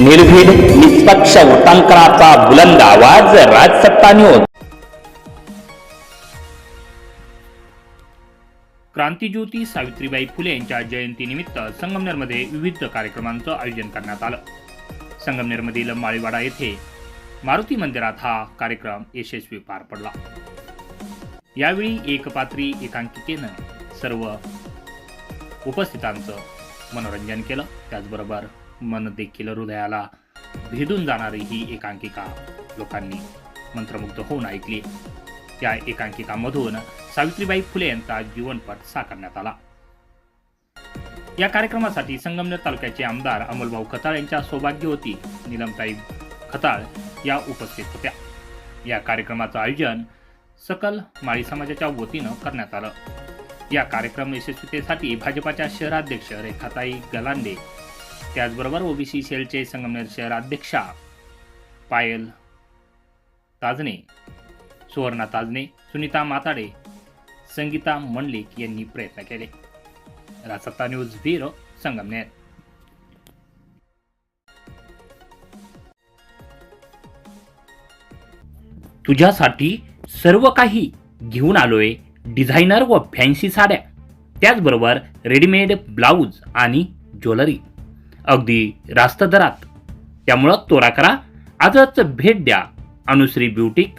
निर्भीड निष्पक्ष वृत्तांकनाचा बुलंद आवाज राजसत्ता न्यूज क्रांतीज्योती सावित्रीबाई फुले यांच्या जयंतीनिमित्त संगमनेरमध्ये विविध कार्यक्रमांचं आयोजन करण्यात आलं. संगमनेरमधील माळीवाडा येथे मारुती मंदिरात हा कार्यक्रम यशस्वी पार पडला. यावेळी एकपात्री एकांकिकेनं सर्व उपस्थितांचं मनोरंजन केलं. त्याचबरोबर मन देखील हृदयाला भेदून जाणारी ही एकांकिका लोकांनी मंत्रमुग्ध होऊन ऐकली. त्या एकांकिकामधून सावित्रीबाई फुले यांचा जीवनपट साकारण्यात आला. या कार्यक्रमासाठी संगमनेर तालुक्याचे आमदार अमोलभाऊ खताळ यांच्या सौभाग्य होती निलमताई खताळ या उपस्थित होत्या. या कार्यक्रमाचं आयोजन सकल माळी समाजाच्या वतीनं करण्यात आलं. या कार्यक्रम यशस्वीतेसाठी भाजपाच्या शहराध्यक्ष रेखाताई गलांडे त्याचबरोबर ओबीसी सेलचे संगमनेर शहराध्यक्षा पायल ताजणे सुवर्णा ताजणे सुनीता माताडे संगीता मंडलिक यांनी प्रयत्न केले. Rajsatta news bureau Sangamner. तुझ्यासाठी सर्व काही घेऊन आलोय डिझायनर व फॅन्सी साड्या. त्याचबरोबर रेडीमेड ब्लाऊज आणि ज्वेलरी. अगदी रास्त दरात. त्यामुळं तोरा करा आजच भेट द्या. अनुश्री ब्युटीक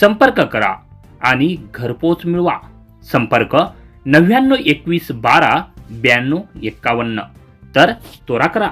संपर्क करा आणि घरपोच मिळवा. संपर्क नव्याण्णव एकवीस बारा ब्याण्णव एक्कावन्न तर तोरा करा.